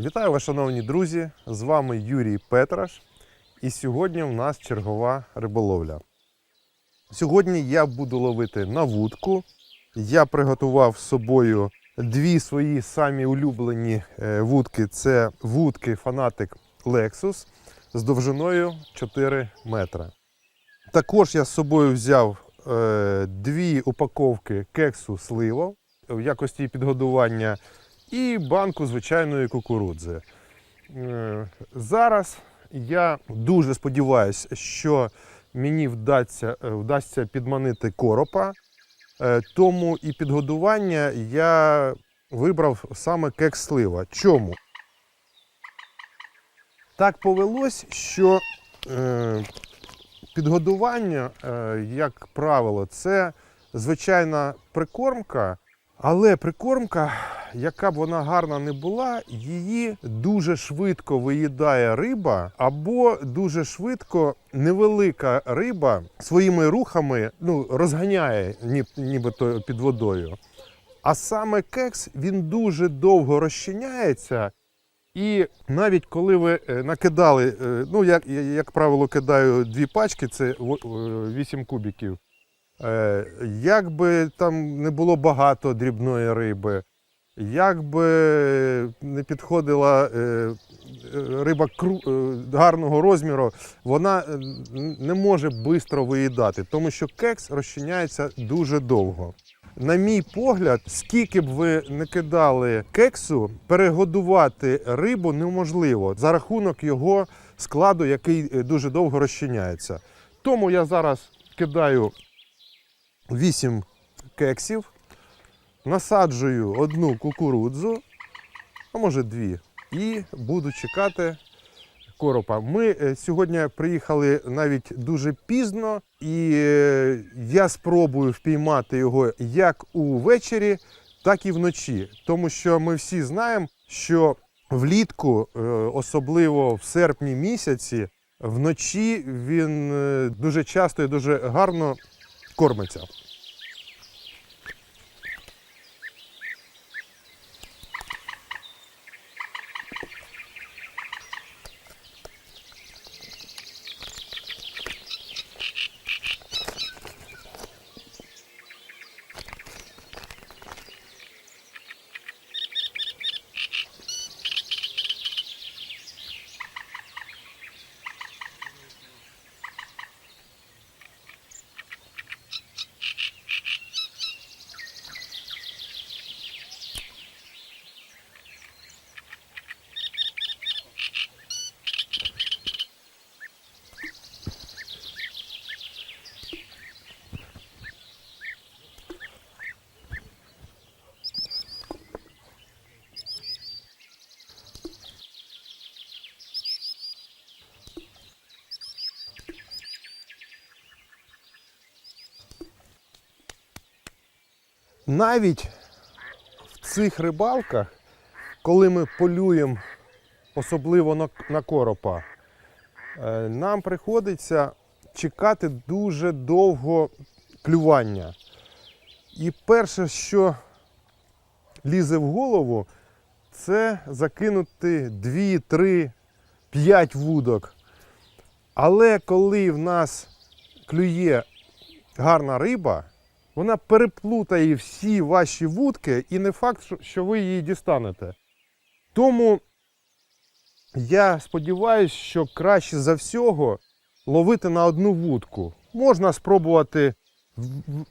Вітаю вас, шановні друзі! З вами Юрій Петраш. І сьогодні в нас чергова риболовля. Сьогодні я буду ловити на вудку. Я приготував з собою дві свої самі улюблені е, вудки. Це вудки фанатик Lexus з довжиною 4 метри. Також я з собою взяв е, дві упаковки кексу слива в якості підгодування і банку звичайної кукурудзи. Е, Зараз я дуже сподіваюся, що мені вдасться, е, вдасться підманити коропа, Е, тому і підгодування я вибрав саме кекс слива. Чому? Так повелось, що підгодування, як правило, це звичайна прикормка, але прикормка, яка б вона гарна не була, її дуже швидко виїдає риба, або дуже швидко невелика риба своїми рухами ну, розганяє нібито під водою. А саме кекс він дуже довго розчиняється. І навіть коли ви е, накидали, е, ну як, як правило, кидаю дві пачки, це 8 кубіків. Е, Як би там не було багато дрібної риби, як би не підходила е, риба е, гарного розміру, вона не може швидко виїдати, тому що кекс розчиняється дуже довго. На мій погляд, скільки б ви не кидали кексу, перегодувати рибу неможливо за рахунок його складу, який дуже довго розчиняється. Тому я зараз кидаю 8 кексів, насаджую одну кукурудзу, а може дві, і буду чекати коропа. Ми е, сьогодні приїхали навіть дуже пізно, і е, я спробую впіймати його як увечері, так і вночі. Тому що ми всі знаємо, що влітку, е, особливо в серпні місяці, вночі він дуже часто і дуже гарно кормиться. Навіть в цих рибалках, коли ми полюємо, особливо на, на коропа, е, нам приходиться чекати дуже довго клювання. І перше, що лізе в голову, це закинути 2, 3, 5 вудок. Але коли в нас клює гарна риба, вона переплутає всі ваші вудки, і не факт, що- ви її дістанете. Тому я сподіваюся, що краще за всього ловити на одну вудку. Можна спробувати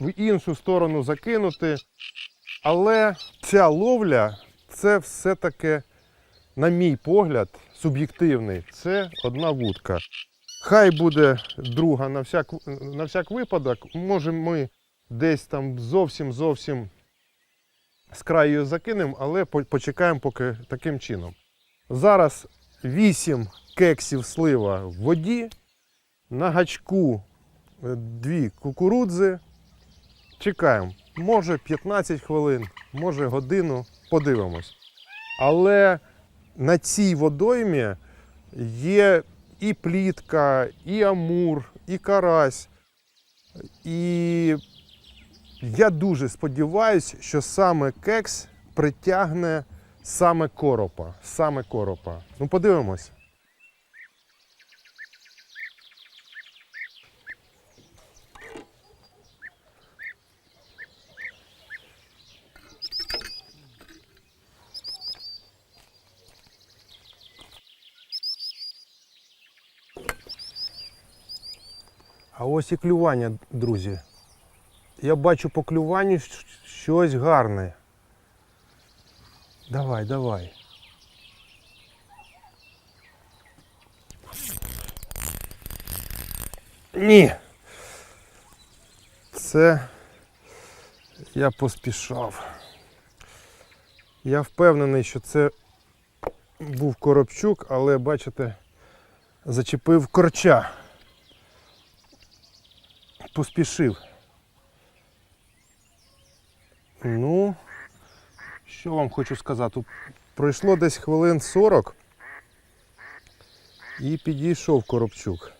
в іншу сторону закинути, але ця ловля це все-таки, на мій погляд, суб'єктивний. Це одна вудка. Хай буде друга на всяк, на всяк випадок. Може, ми десь там зовсім зовсім з краю закинемо, але почекаємо поки таким чином. Зараз 8 кексів слива в воді, на гачку е, дві кукурудзи. Чекаємо. Може 15 хвилин, може годину, подивимось. Але на цій водоймі є і плітка, і амур, і карась. І я дуже сподіваюся, що саме кекс притягне саме коропа. Саме коропа. Ну, подивимось. А ось і клювання, друзі. Я бачу по клюванню щось гарне. Давай, давай. Ні. Це я поспішав. Я впевнений, що це був коробчук, але бачите, зачепив корча. Поспішив. Ну, що вам хочу сказати? Пройшло десь хвилин 40 і підійшов коробчук.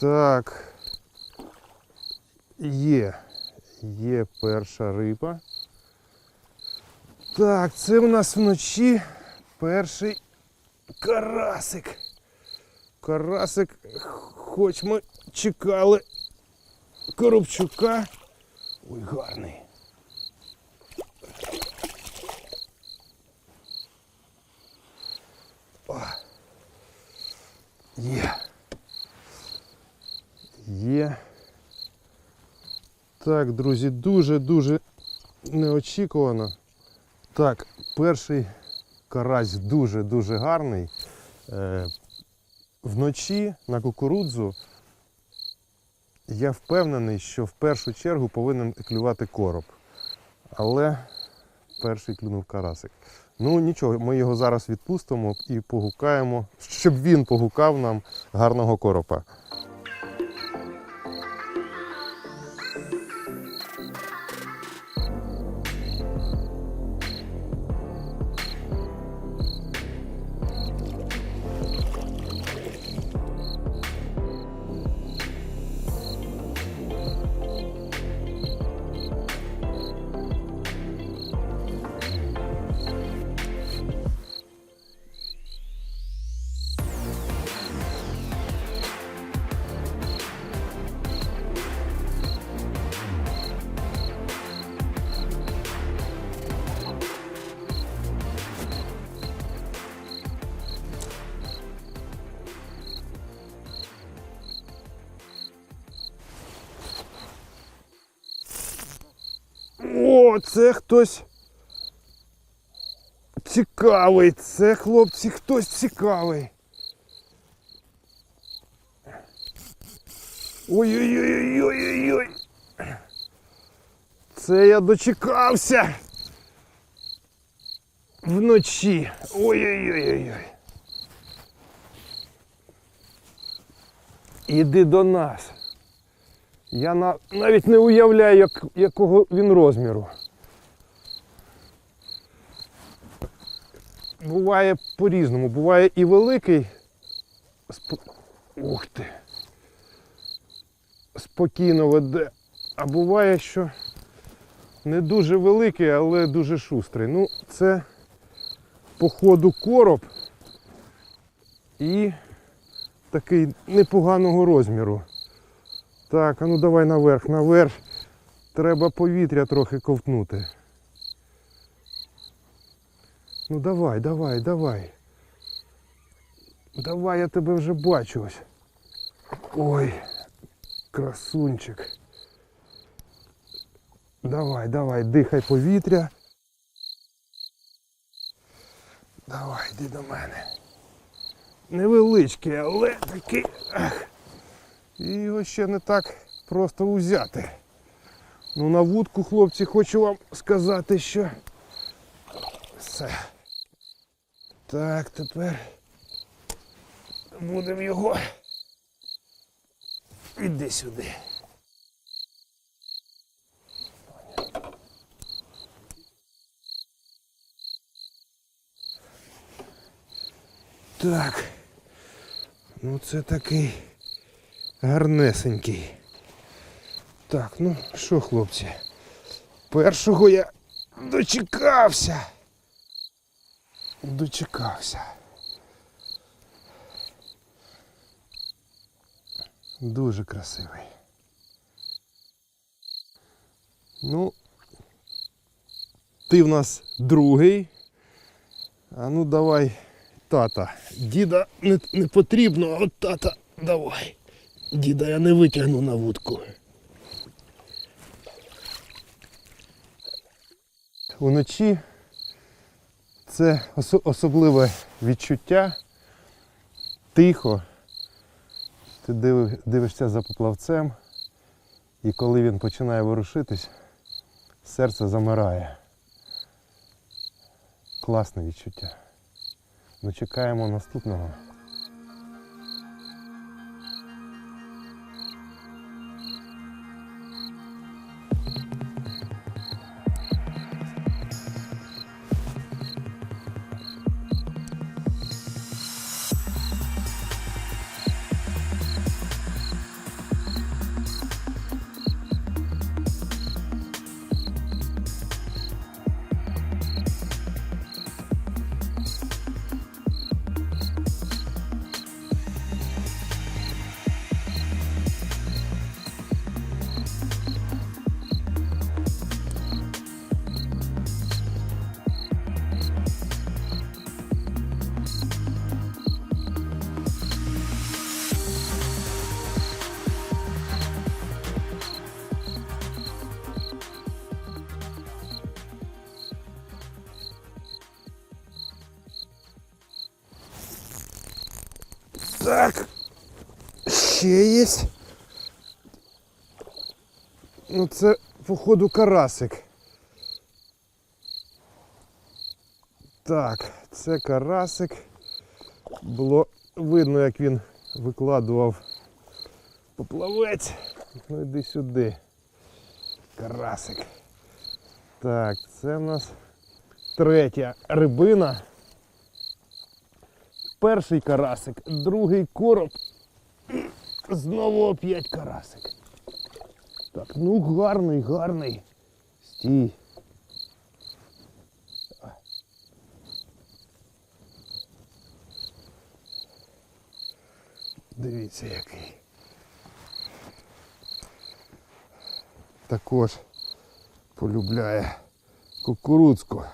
Так. Є. Є перша риба. Так, це у нас вночі перший карасик. Карасик, хоч ми чекали коробчука. Ой, гарний. Так, друзі, дуже-дуже неочікувано. Так, перший карась дуже-дуже гарний. Е, вночі на кукурудзу я впевнений, що в першу чергу повинен клювати короб. Але перший клюнув карасик. Ну нічого, ми його зараз відпустимо і погукаємо, щоб він погукав нам гарного коропа. Це хтось цікавий. Це хлопці хтось цікавий. Ой-ой-ой-ой-ой-ой. Це я дочекався. Вночі. Ой-ой-ой-ой. Іди до нас. Я на, навіть не уявляю, як, якого він розміру. Буває по-різному. Буває і великий. Сп... Ух ти. Спокійно веде. А буває, що не дуже великий, але дуже шустрий. Ну, це по ходу короб і такий непоганого розміру. Так, а ну давай наверх, наверх. Треба повітря трохи ковтнути. Ну давай, давай, давай. Давай, я тебе вже бачу ось. Ой, красунчик. Давай, давай, дихай повітря. Давай, йди до мене. Невеличкий, але такий. І його ще не так просто узяти. Ну на вудку, хлопці, хочу вам сказати, що все. Так, тепер будемо його. Іди сюди. Так. Ну це такий гарнесенький. Так, ну що, хлопці? Першого я дочекався. Дочекався. Дуже красивий. Ну, ти в нас другий. А ну давай, тата. Діда не, не потрібно, а от тата давай. Діда я не витягну на вудку. Уночі це особливе відчуття. Тихо. Ти дивишся за поплавцем, і коли він починає ворушитись, серце замирає. Класне відчуття. Ну чекаємо наступного. Ще є. Ну це, походу, карасик. Так, це карасик. Було видно, як він викладував поплавець. Ну йди сюди. Карасик. Так, це в нас третя рибина. Перший карасик, другий короб. Знову оп'ять карасик. Так, ну гарний, гарний. Стій. Дивіться який. Також полюбляє кукурудзку.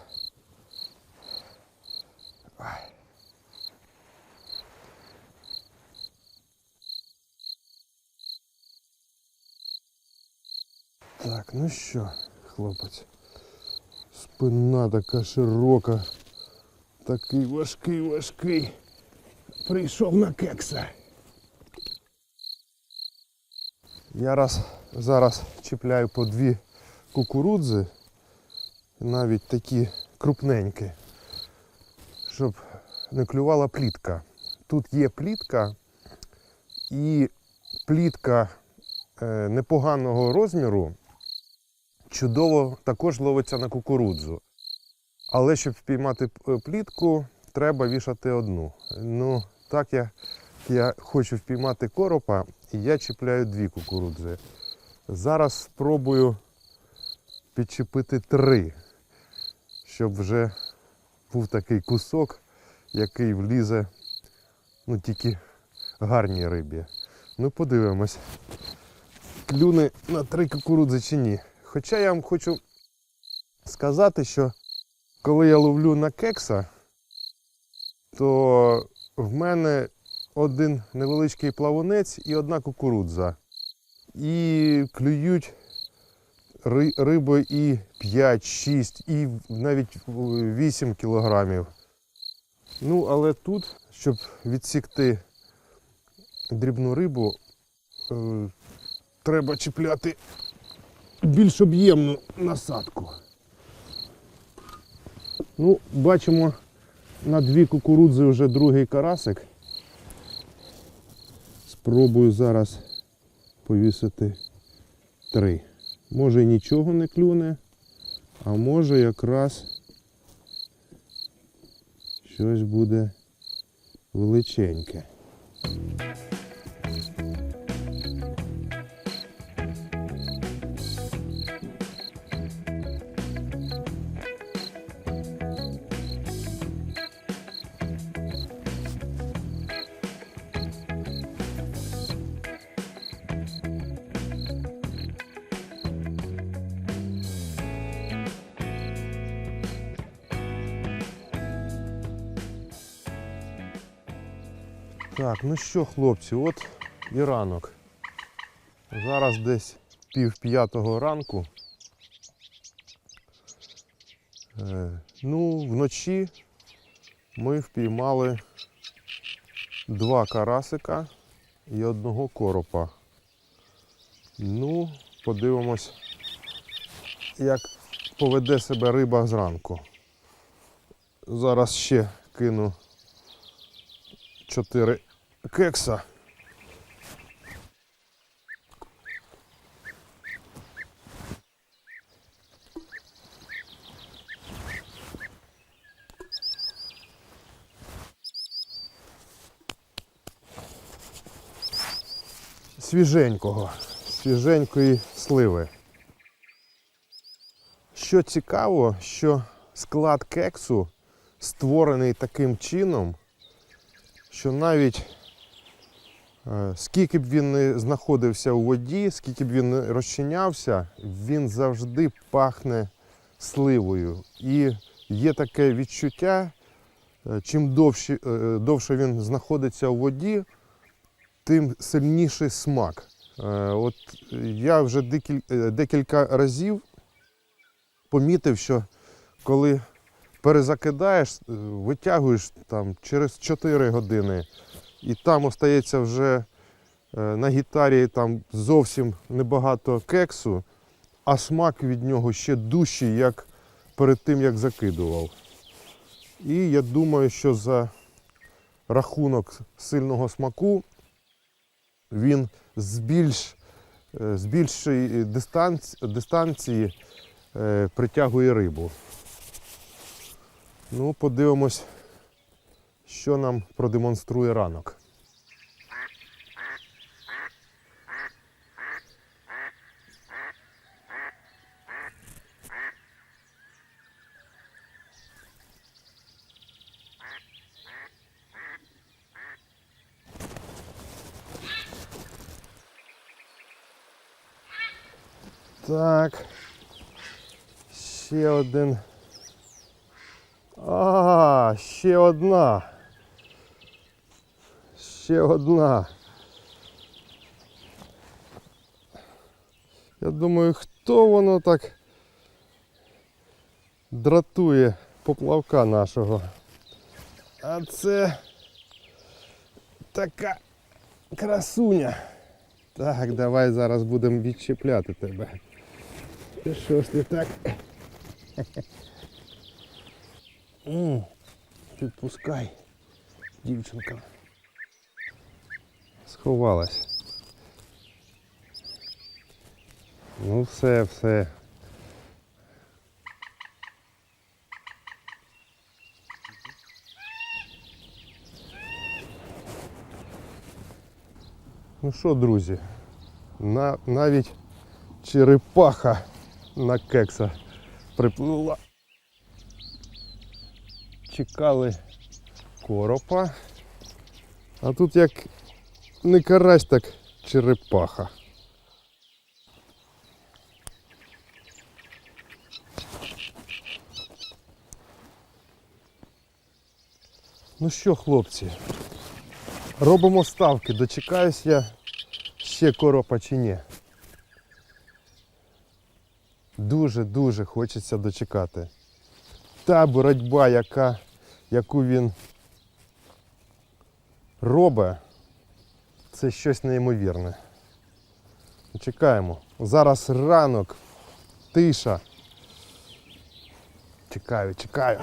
Що, хлопець. Спина така широка. Такий важкий, важкий. Прийшов на кекса. Я раз зараз чіпляю по дві кукурудзи, навіть такі крупненькі, щоб не клювала плітка. Тут є плітка і плітка е, непоганого розміру чудово також ловиться на кукурудзу. Але щоб впіймати е, плітку, треба вішати одну. Ну, так я, я хочу впіймати коропа, і я чіпляю дві кукурудзи. Зараз спробую підчепити три, щоб вже був такий кусок, який влізе ну, тільки гарній рибі. Ну, подивимось, клюне на три кукурудзи чи ні. Хоча я вам хочу сказати, що Коли я ловлю на кекса, то в мене один невеличкий плавунець і одна кукурудза. І клюють ри- риби і 5, 6, і навіть 8 кілограмів. Ну, але тут, щоб відсікти дрібну рибу, е, треба чіпляти більш об'ємну насадку. Ну, бачимо на дві кукурудзи вже другий карасик. Спробую зараз повісити три. Може нічого не клюне, а може якраз щось буде величеньке. Так, ну що, хлопці, от і ранок. Зараз десь пів п'ятого ранку. Е, ну, вночі ми впіймали два карасика і одного коропа. Ну, подивимось, як поведе себе риба зранку. Зараз ще кину чотири кекса. Свіженького, свіженької сливи. Що цікаво, що склад кексу створений таким чином, що навіть скільки б він не знаходився у воді, скільки б він не розчинявся, він завжди пахне сливою. І є таке відчуття, е, чим довше, е, довше він знаходиться у воді, тим сильніший смак. Е, От я вже е, декілька разів помітив, що коли перезакидаєш, е, витягуєш там через 4 години, і там остається вже е, на гітарі там зовсім небагато кексу, а смак від нього ще дужчий, як перед тим, як закидував. І я думаю, що за рахунок сильного смаку він з більш е, з більшої дистанції, дистанції е, притягує рибу. Ну, подивимось, що нам продемонструє ранок. Так. Ще один. А, ще одна. Ще одна. Я думаю, хто воно так дратує поплавка нашого. А це така красуня. Так, давай зараз будемо відчіпляти тебе. Ти що ж ти так? Підпускай, дівчинка. Сховалась. Ну все, все. Ну що, друзі, на, навіть черепаха на кекса припливла. Чекали коропа. А тут як не карась, так черепаха. Ну що, хлопці, робимо ставки. Дочекаюсь я ще коропа чи ні. Дуже-дуже хочеться дочекати. Та боротьба, яка, яку він робить, це щось неймовірне. Чекаємо. Зараз ранок, тиша. Чекаю, чекаю.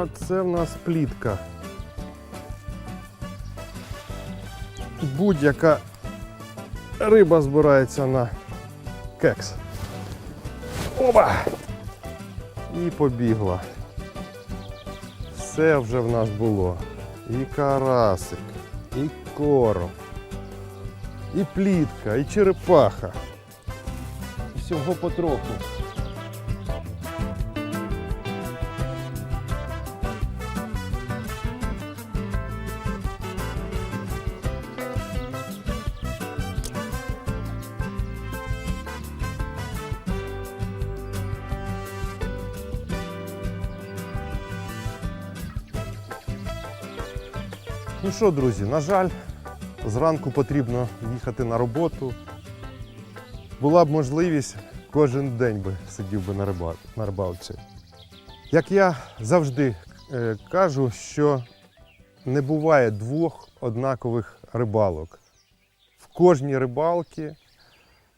О, це в нас плітка. Будь-яка риба збирається на кекс. Оба! І побігла. Все вже в нас було. І карасик, і короб, і плітка, і черепаха. І Всього потроху. Ну що, друзі, на жаль, зранку потрібно їхати на роботу. Була б можливість, кожен день би сидів би на рибалці. Як я завжди е, кажу, що не буває двох однакових рибалок. В кожній рибалці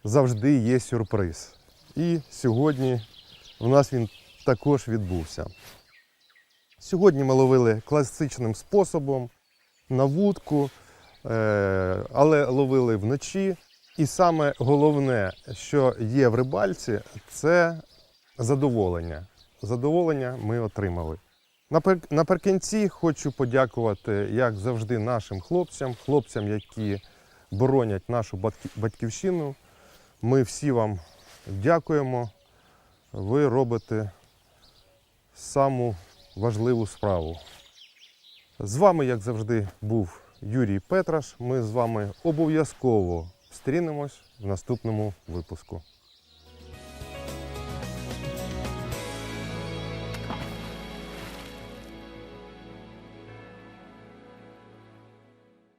завжди є сюрприз. І сьогодні у нас він також відбувся. Сьогодні ми ловили класичним способом на вудку, е, але ловили вночі. І саме головне, що є в рибальці, це задоволення. Задоволення ми отримали. Наприкінці хочу подякувати, як завжди, нашим хлопцям, хлопцям, які боронять нашу батьківщину. Ми всі вам дякуємо. Ви робите саму важливу справу. З вами, як завжди, був Юрій Петраш. Ми з вами обов'язково зустрінемось в наступному випуску.